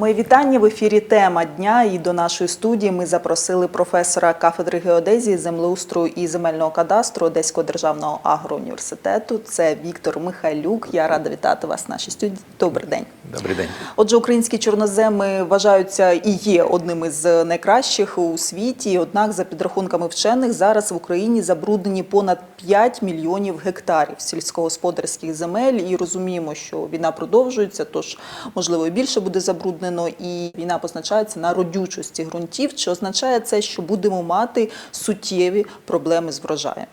Мої вітання в ефірі. Тема дня. І до нашої студії ми запросили професора кафедри геодезії, землеустрою і земельного кадастру Одеського державного агроуніверситету. Це Віктор Михайлюк. Я рада вітати вас в нашій студії. Добрий день. Добрий день. Отже, українські чорноземи вважаються і є одним із найкращих у світі. Однак, за підрахунками вчених, зараз в Україні забруднені понад 5 мільйонів гектарів сільськогосподарських земель. І розуміємо, що війна продовжується, тож можливо і більше буде забруднено. І війна позначається на родючості ґрунтів. Чи означає це, що будемо мати суттєві проблеми з врожаєм?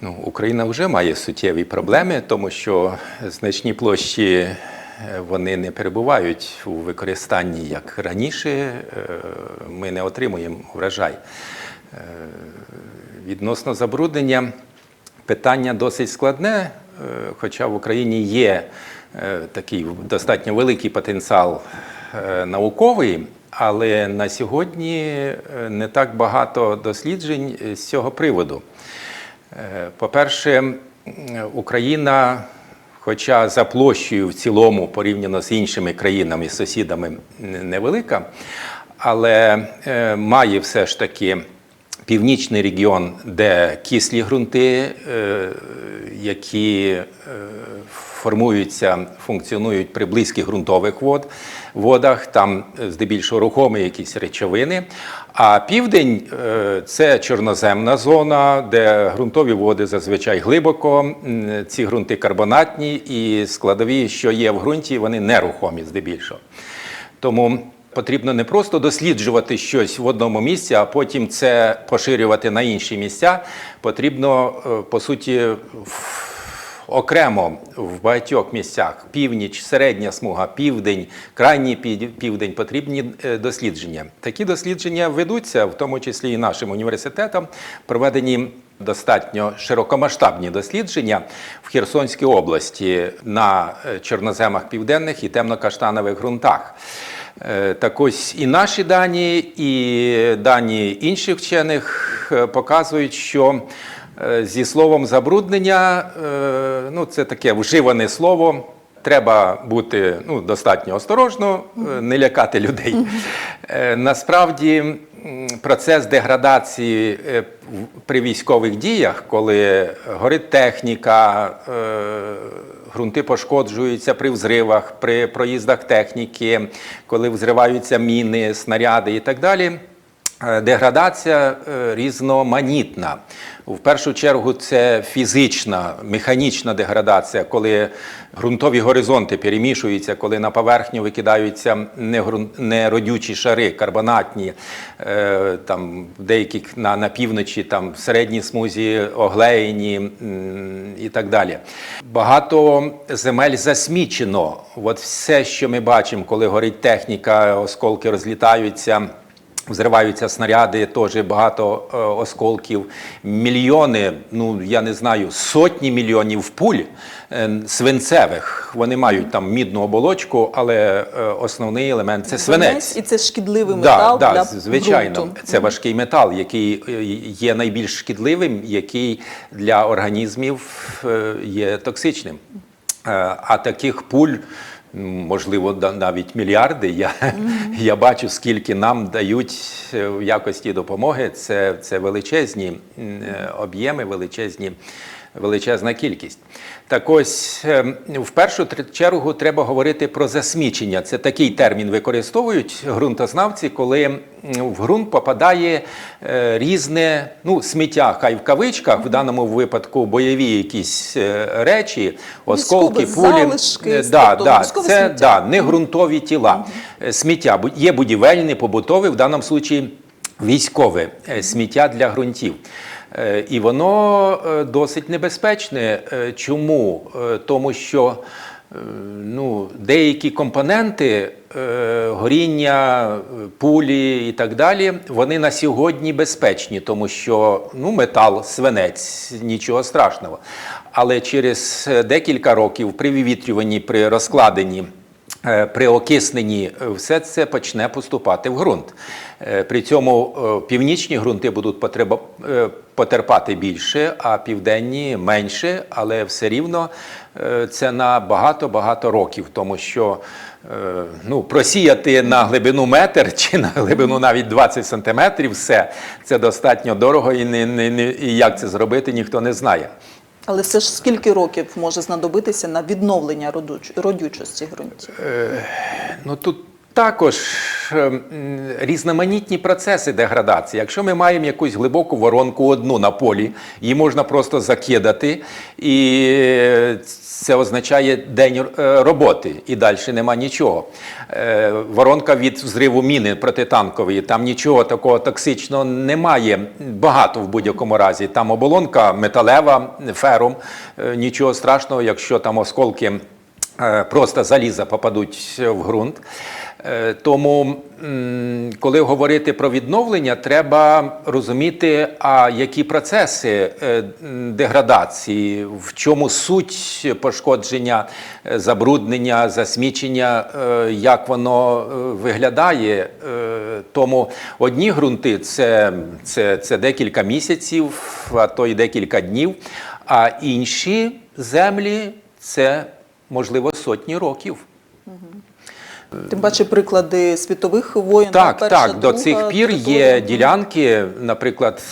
Ну, Україна вже має суттєві проблеми, тому що значні площі е, вони не перебувають у використанні як раніше. Е, Ми не отримуємо врожай. Е, Відносно забруднення питання досить складне, хоча в Україні є такий достатньо великий потенціал е, науковий, але на сьогодні е, не так багато досліджень з цього приводу. Е, По-перше, Україна, хоча за площею в цілому порівняно з іншими країнами, сусідами невелика, але е, має все ж таки північний регіон, де кислі ґрунти, е, які е, формуються, функціонують при близьких ґрунтових вод, водах, там е, здебільшого рухомі якісь речовини. А південь е, це чорноземна зона, де ґрунтові води зазвичай глибоко, ці ґрунти карбонатні і складові, що є в ґрунті, вони нерухомі здебільшого. Тому потрібно не просто досліджувати щось в одному місці, а потім це поширювати на інші місця. Потрібно, е, по суті, окремо в багатьох місцях північ, середня смуга, південь, крайній південь потрібні е, дослідження. Такі дослідження ведуться, в тому числі і нашим університетом, проведені. Достатньо широкомасштабні дослідження в Херсонській області на е, чорноземах південних і темно-каштанових ґрунтах. Е, Так ось і наші дані, і дані інших вчених показують, що зі словом забруднення, е, ну це таке вживане слово. Треба бути ну, достатньо осторожно, е, не лякати людей. Е, Насправді процес деградації е, при військових діях, коли горить техніка, е, ґрунти пошкоджуються при взривах, при проїздах техніки, коли взриваються міни, снаряди і так далі. Е, Деградація е, різноманітна. В першу чергу це фізична, механічна деградація, коли ґрунтові горизонти перемішуються, коли на поверхню викидаються неродючі шари, карбонатні, е, там деякі на, на півночі, там середній смузі оглеєні і так далі. Багато земель засмічено. От все, що ми бачимо, коли горить техніка, осколки розлітаються. Взриваються снаряди, теж багато е, осколків, мільйони, ну я не знаю, сотні мільйонів пуль е, свинцевих. Вони мають там мідну оболочку, але е, основний елемент це свинець. І це шкідливий Да, метал да, для звичайно, ґрунту. це важкий метал, який е, є найбільш шкідливим, який для організмів е, є токсичним. Е, А таких пуль, можливо, навіть мільярди. Я, я бачу, скільки нам дають е, в якості допомоги. Це, це величезні е, об'єми, величезні. Величезна кількість. Так ось, е, в першу чергу треба говорити про засмічення. Це такий термін використовують ґрунтознавці, коли в ґрунт попадає е, різне ну, сміття, хай в кавичках, в даному випадку бойові якісь е, речі, осколки, пулі. залишки, Е, да, тобто да, це да, не ґрунтові тіла. Сміття є будівельне, побутове, в даному случаї військове сміття для ґрунтів. Е, І воно е, досить небезпечне. Е, Чому? Тому що ну, деякі компоненти горіння, пулі і так далі, вони на сьогодні безпечні, тому що ну, метал, свинець, нічого страшного. Але через декілька років при вивітрюванні, при розкладенні при окисненні е, все це почне поступати в ґрунт. Е, При цьому е, північні ґрунти будуть потреба- е, потерпати більше, а південні менше, але все рівно е, це на багато-багато років, тому що е, ну, просіяти на глибину метр чи на глибину навіть 20 сантиметрів, все це достатньо дорого, і, не, не, і як це зробити, ніхто не знає. Але все ж скільки років може знадобитися на відновлення родючості ґрунтів? Ну тут також е, різноманітні процеси деградації. Якщо ми маємо якусь глибоку воронку одну на полі, її можна просто закидати, і це означає день е, роботи, і далі нема нічого. Е, Воронка від взриву міни протитанкової, там нічого такого токсичного немає. Багато в будь-якому разі. Там оболонка металева, ферум, Е, нічого страшного, якщо там осколки просто заліза попадуть в ґрунт. Е, Тому, коли говорити про відновлення, треба розуміти, а які процеси е, деградації, в чому суть пошкодження, е, забруднення, засмічення, як воно виглядає. Тому одні ґрунти це, це, це декілька місяців, а то й декілька днів, а інші землі це можливо сотні років. Тим паче приклади світових воєн. Так, Перша, так, до Друга, цих пір є є ділянки, наприклад,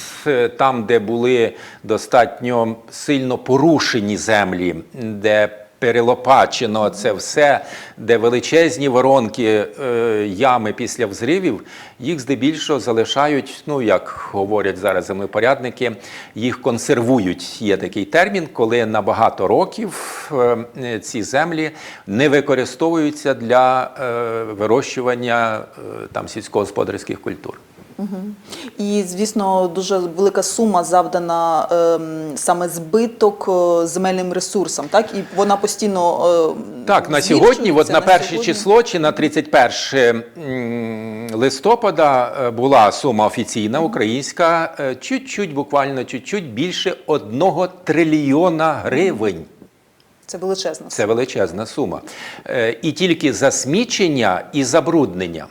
там, де були достатньо сильно порушені землі, де перелопачено це все, де величезні воронки, е, ями після взривів, їх здебільшого залишають, ну як говорять зараз землепорядники, їх консервують. Є такий термін, коли на багато років е, ці землі не використовуються для е, вирощування там сільськогосподарських культур. І, звісно, дуже велика сума завдана ем, саме збиток е, земельним ресурсам, так? І вона постійно е, Так, на сьогодні, от на перше сьогодні. число чи на 31 м, листопада е, була сума офіційна українська, чуть-чуть, буквально чуть-чуть більше одного трильйона гривень. Це величезна Це величезна сума. І тільки засмічення і забруднення.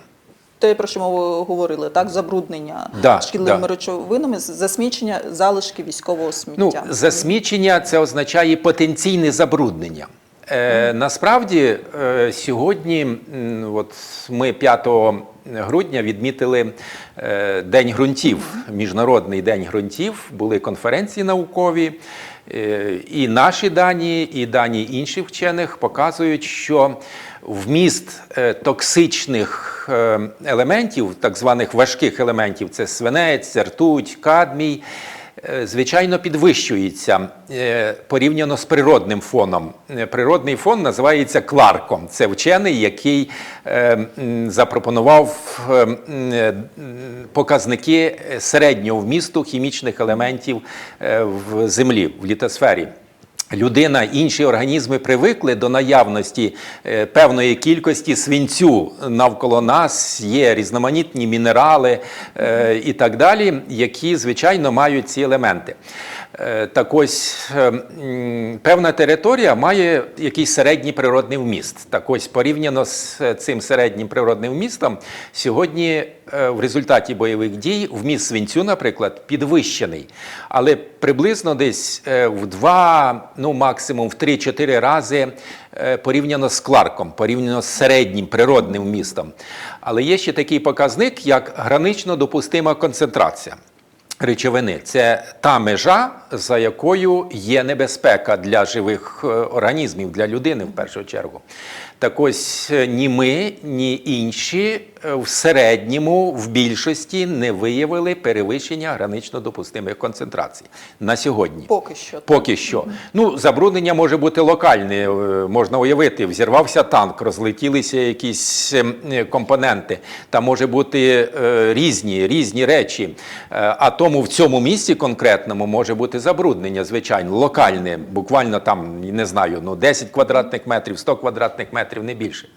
Те, про що ми говорили, так? Забруднення Да, шкідливими да. речовинами, засмічення залишки військового Ну, сміття. засмічення це означає потенційне забруднення. Е, насправді, е, сьогодні, от ми 5 грудня відмітили е, День ґрунтів, Міжнародний день ґрунтів, були конференції наукові. Е, і наші дані, і дані інших вчених показують, що вміст е, токсичних е, елементів, так званих важких елементів, це свинець, ртуть, кадмій, звичайно, підвищується е, порівняно з природним фоном. Е, Природний фон називається Кларком. Це вчений, який е, запропонував е, е, показники середнього вмісту хімічних елементів е, в землі, в літосфері. Людина, інші організми привикли до наявності е, певної кількості свинцю навколо нас, є різноманітні мінерали е, і так далі, які, звичайно, мають ці елементи. Е, Так ось е, певна територія має якийсь середній природний вміст. Так ось порівняно з е, цим середнім природним вмістом, сьогодні е, в результаті бойових дій вміст свинцю, наприклад, підвищений. Але приблизно десь в два, ну максимум в 3-4 рази порівняно з Кларком, порівняно з середнім природним вмістом. Але є ще такий показник, як гранично допустима концентрація речовини. Це та межа, за якою є небезпека для живих е, організмів, для людини в першу чергу. Так ось е, ні ми, ні інші е, в середньому, в більшості не виявили перевищення гранично допустимих концентрацій на сьогодні. Поки що. Поки що. Ну, забруднення може бути локальне. е, Можна уявити, взірвався танк, розлетілися якісь компоненти. Там може бути різні, різні речі. А тому в цьому місці конкретному може бути забруднення, звичайно, локальне, буквально там, не знаю, ну 10 квадратних метрів, 100 квадратних метрів, не більше.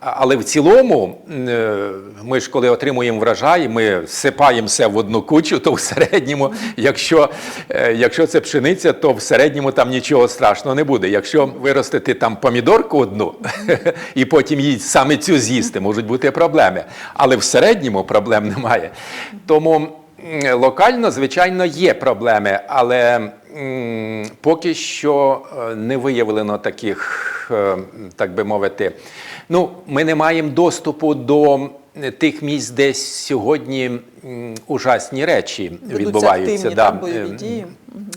Але в цілому, е, ми ж коли отримуємо врожай, ми сипаємо все в одну кучу, то в середньому, якщо, е, якщо це пшениця, то в середньому там нічого страшного не буде. Якщо виростити там помідорку одну і потім їй саме цю з'їсти, можуть бути проблеми. Але в середньому проблем немає. Тому локально, звичайно, є проблеми, але м, поки що е, не виявлено таких, е, так би мовити. Ну, ми не маємо доступу до е, тих місць, де сьогодні м, ужасні речі Ведуться відбуваються. активні, да, бойові е, дії.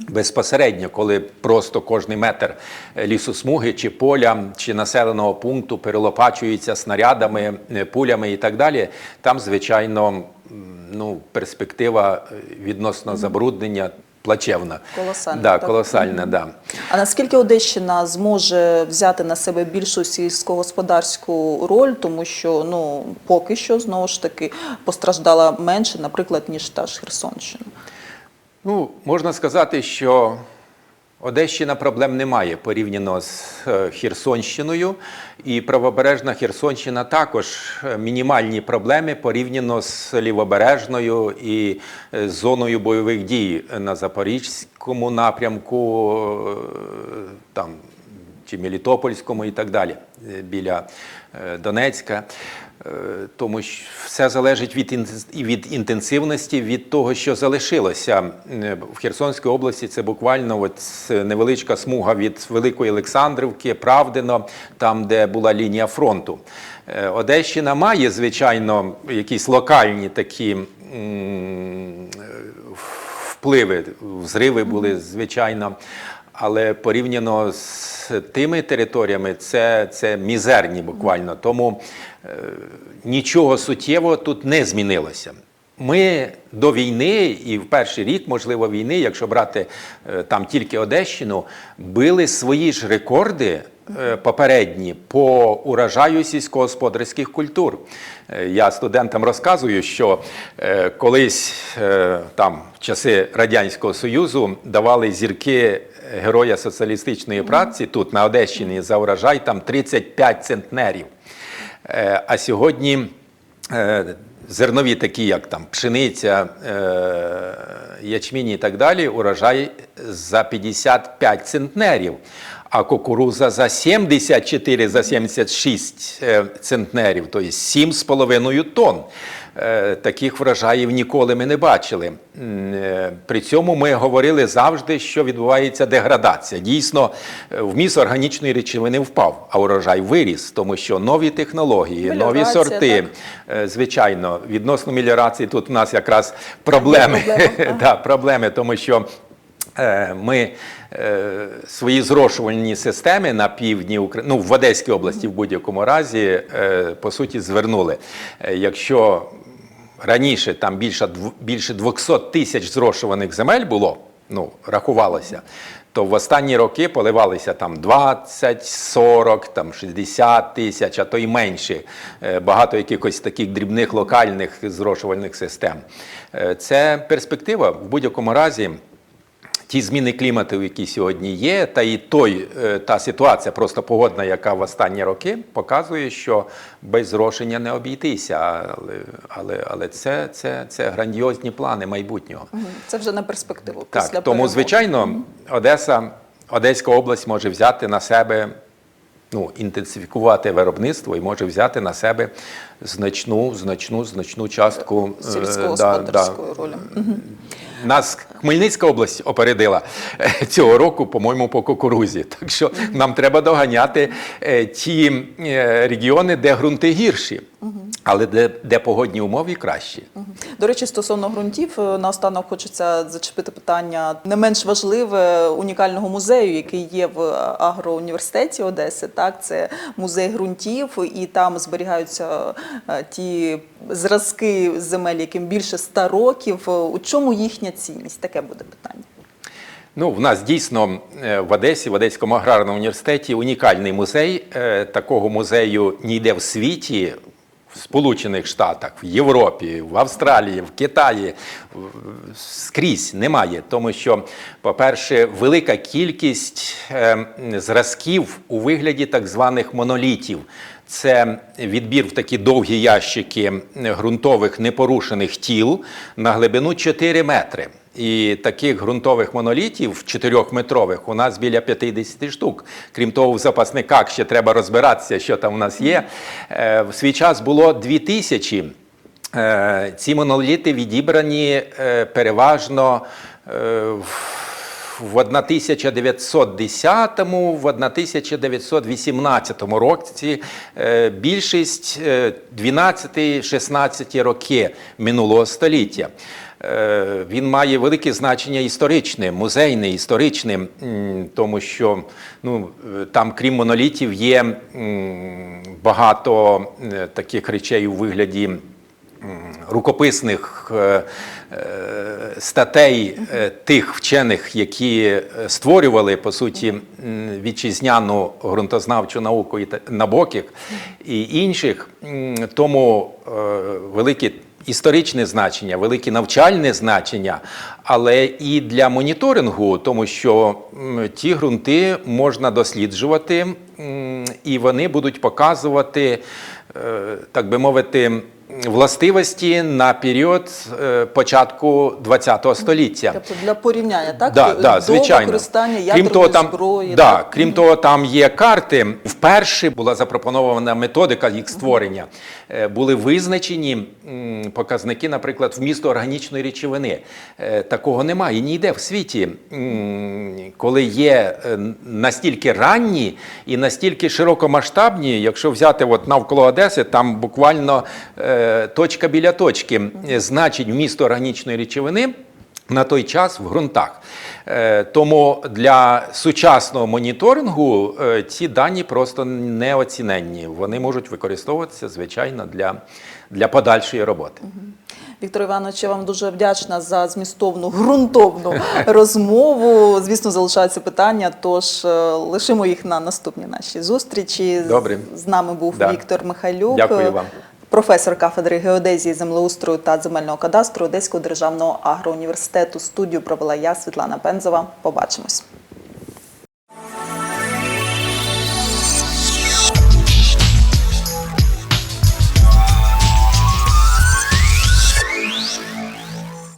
Безпосередньо, коли просто кожний метр лісосмуги чи поля чи населеного пункту перелопачується снарядами, пулями і так далі, там, звичайно, ну, перспектива е, відносно забруднення плачевна. Колосальна, Да, так. колосальна, да. А наскільки Одещина зможе взяти на себе більшу сільськогосподарську роль, тому що ну поки що знову ж таки постраждала менше, наприклад, ніж та ж Херсонщина. Ну, можна сказати, що Одещина проблем немає порівняно з е, Херсонщиною, і правобережна Херсонщина також е, мінімальні проблеми порівняно з лівобережною і е, зоною бойових дій на Запорізькому напрямку, там чи Мелітопольському і так далі, біля Донецька. Е, Тому що все залежить від, від інтенсивності, від того, що залишилося. Е, В Херсонській області це буквально от невеличка смуга від Великої Олександрівки, Правдино, там, де була лінія фронту. Е, Одещина має, звичайно, якісь локальні такі впливи, взриви були, звичайно. Але порівняно з тими територіями, це, це мізерні буквально. Тому е, нічого суттєвого тут не змінилося. Ми до війни і в перший рік, можливо, війни, якщо брати е, там тільки Одещину, били свої ж рекорди попередні по урожаю сільськогосподарських культур. Е, Я студентам розказую, що е, колись е, там в часи Радянського Союзу давали зірки Героя соціалістичної праці тут на Одещині за урожай там 35 центнерів. Е, А сьогодні е, зернові, такі як там пшениця, е, ячмінь і так далі, урожай за 55 центнерів. А кукуруза за 74, за 76 е, центнерів, тобто 7,5 тонн. Е, Таких врожаїв ніколи ми не бачили. Е, При цьому ми говорили завжди, що відбувається деградація. Дійсно, вміст органічної речовини впав, а урожай виріс, тому що нові технології, нові сорти. так. Звичайно, відносно меліорації тут у нас якраз проблеми. проблема, да, проблеми, тому що ми свої зрошувальні системи на півдні України, ну в Одеській області в будь-якому разі, е, по суті, звернули. Е, Якщо раніше там більше, більше 200 тисяч зрошуваних земель було, ну, рахувалося, то в останні роки поливалися там 20, 40, там 60 тисяч, а то й менше. Е, Багато якихось таких дрібних локальних зрошувальних систем. Е, Це перспектива в будь-якому разі. Ті зміни клімату, які сьогодні є, та і той, е, та ситуація просто погодна, яка в останні роки, показує, що без зрошення не обійтися. Але, але, але це, це, це грандіозні плани майбутнього. Це вже на перспективу. Так, після тому, перемоги. звичайно, Одеса, Одеська область може взяти на себе, ну, інтенсифікувати виробництво і може взяти на себе значну, значну, значну частку е, сільськогосподарської да, да, ролі. Нас Хмельницька область опередила е, цього року, по-моєму, по кукурузі. Так що нам треба доганяти е, ті е, регіони, де ґрунти гірші, але де, де погодні умови кращі. До речі, стосовно ґрунтів, е, наостанок хочеться зачепити питання не менш важливе унікального музею, який є в агроуніверситеті Одеси. Так, це музей ґрунтів, і там зберігаються е, ті зразки земель, яким більше ста років. У чому їхня цінність? Таке буде питання. Ну, в нас дійсно е, в Одесі, в Одеському аграрному університеті унікальний музей. Такого музею ніде в світі, в Сполучених Штатах, в Європі, в Австралії, в Китаї скрізь немає. Тому що, по-перше, велика кількість е, зразків у вигляді так званих монолітів. Це відбір в такі довгі ящики ґрунтових непорушених тіл на глибину 4 метри. І таких ґрунтових монолітів 4-метрових у нас біля 50 штук. Крім того, в запасниках ще треба розбиратися, що там у нас є. Е, В свій час було 2 тисячі Е, Ці моноліти відібрані е, переважно в в 1910 в 1918 році більшість 12-16 роки минулого століття. Е, Він має велике значення історичне, музейне, історичне, тому що ну, е, там, крім монолітів, є багато е, таких речей у вигляді рукописних статей тих вчених, які створювали по суті вітчизняну ґрунтознавчу науку і набоких і інших, тому велике історичне значення, велике навчальне значення, але і для моніторингу, тому що ті ґрунти можна досліджувати, і вони будуть показувати, е, так би мовити, властивості на період е, початку ХХ століття. Тобто для порівняння, так? Да, До да, звичайно. використання крім того, там, зброї. да, так? крім того, там є карти. Вперше була запропонована методика їх створення. Е, Були визначені показники, наприклад, вмісту органічної речовини. Е, Такого немає ніде в світі, коли є настільки ранні і настільки широкомасштабні, якщо взяти от навколо Одеси, там буквально е, точка біля точки е, значить вмісту органічної речовини на той час в ґрунтах. Е, Тому для сучасного моніторингу е, ці дані просто неоціненні. Вони можуть використовуватися, звичайно, для, для подальшої роботи. Віктор Іванович, я вам дуже вдячна за змістовну ґрунтовну розмову. Звісно, залишаються питання, тож е, лишимо їх на наступні наші зустрічі. Добре. З нами був Да. Віктор Михайлюк. Дякую вам. Професор кафедри геодезії, землеустрою та земельного кадастру Одеського державного агроуніверситету. Студію провела я, Світлана Пензова. Побачимось.